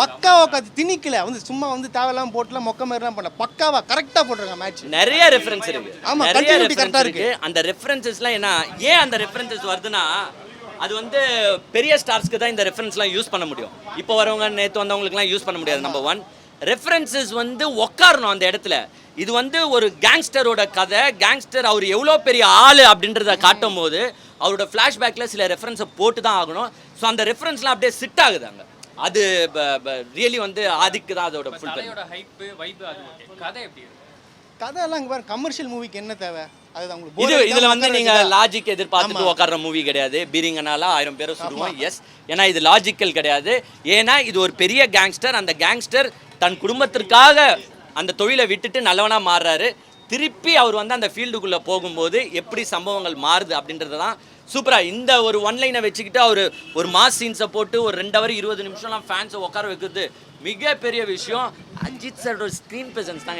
பக்காவா உட்காந்து திணிக்கல. வந்து சும்மா வந்து தேவையில்லாம போட்டுலாம் மொக்க மாதிரிலாம் பண்ணல. பக்காவா கரெக்டாக போட்டிருக்காங்க மேட்ச் நிறைய ரெஃபரன்ஸ் இருக்கு. ஆமா, correct ஆ இருக்கு. அந்த ரெஃபரன்சஸ்லாம் என்ன ஏன் அந்த ரெஃபரன்சஸ் வருதுன்னா அது வந்து பெரிய ஸ்டார்ஸ்க்கு தான் இந்த ரெஃபரன்ஸ்லாம் யூஸ் பண்ண முடியும். இப்போ வரவங்க நேற்று வந்தவங்களுக்குலாம் யூஸ் பண்ண முடியாது நம்பர் ஒன் ரெஃபரன்சஸ் வந்து உட்காரணும் அந்த இடத்துல. இது வந்து ஒரு கேங்ஸ்டரோட கதை. கேங்ஸ்டர் அவர் எவ்வளோ பெரிய ஆள் அப்படின்றத காட்டும் போது அவரோட ஃப்ளாஷ்பேக்கில் சில ரெஃபரன்ஸை போட்டு தான் ஆகணும். ஸோ அந்த ரெஃபரன்ஸ்லாம் அப்படியே சிட் ஆகுது அங்கே. அது ரியலி வந்து ஆதிக்கு தான் அதோட ஃபுல் கதை எப்படி இருக்கு? கதையெல்லாம் இங்கே பாருங்க கமர்ஷியல் மூவிக்கு என்ன தேவை? உங்களுக்கு இது இதுல வந்து உட்கார நீங்க வைக்குதா? லாஜிக் எதிர்பார்த்துட்டு. உட்கார்ற மூவி கிடையாது. பீரிங்கனால ஆயிரம் பேரை சுடுவோம் எஸ் ஏன்னா இது லாஜிக்கல் கிடையாது. ஏன்னா இது ஒரு பெரிய கேங்ஸ்டர் அந்த கேங்ஸ்டர் தன் குடும்பத்திற்காக அந்த தொழிலை விட்டுட்டு நல்லவனா மாறுறாரு. திருப்பி அவர் வந்து அந்த ஃபீல்டுக்குள்ள போகும்போது எப்படி சம்பவங்கள் மாறுது அப்படின்றது தான் சூப்பரா இந்த ஒரு ஒன்லைனை வச்சுக்கிட்டு அவர் ஒரு மாஸ் சீன்ஸை போட்டு ஒரு ரெண்டு ஹவர் இருபது நிமிஷம்லாம் ஃபேன்ஸை உட்கார வைக்கிறது மிகப்பெரிய விஷயம். அஜித் சாரோட ஸ்க்ரீன் பிரசன்ஸ் தாங்க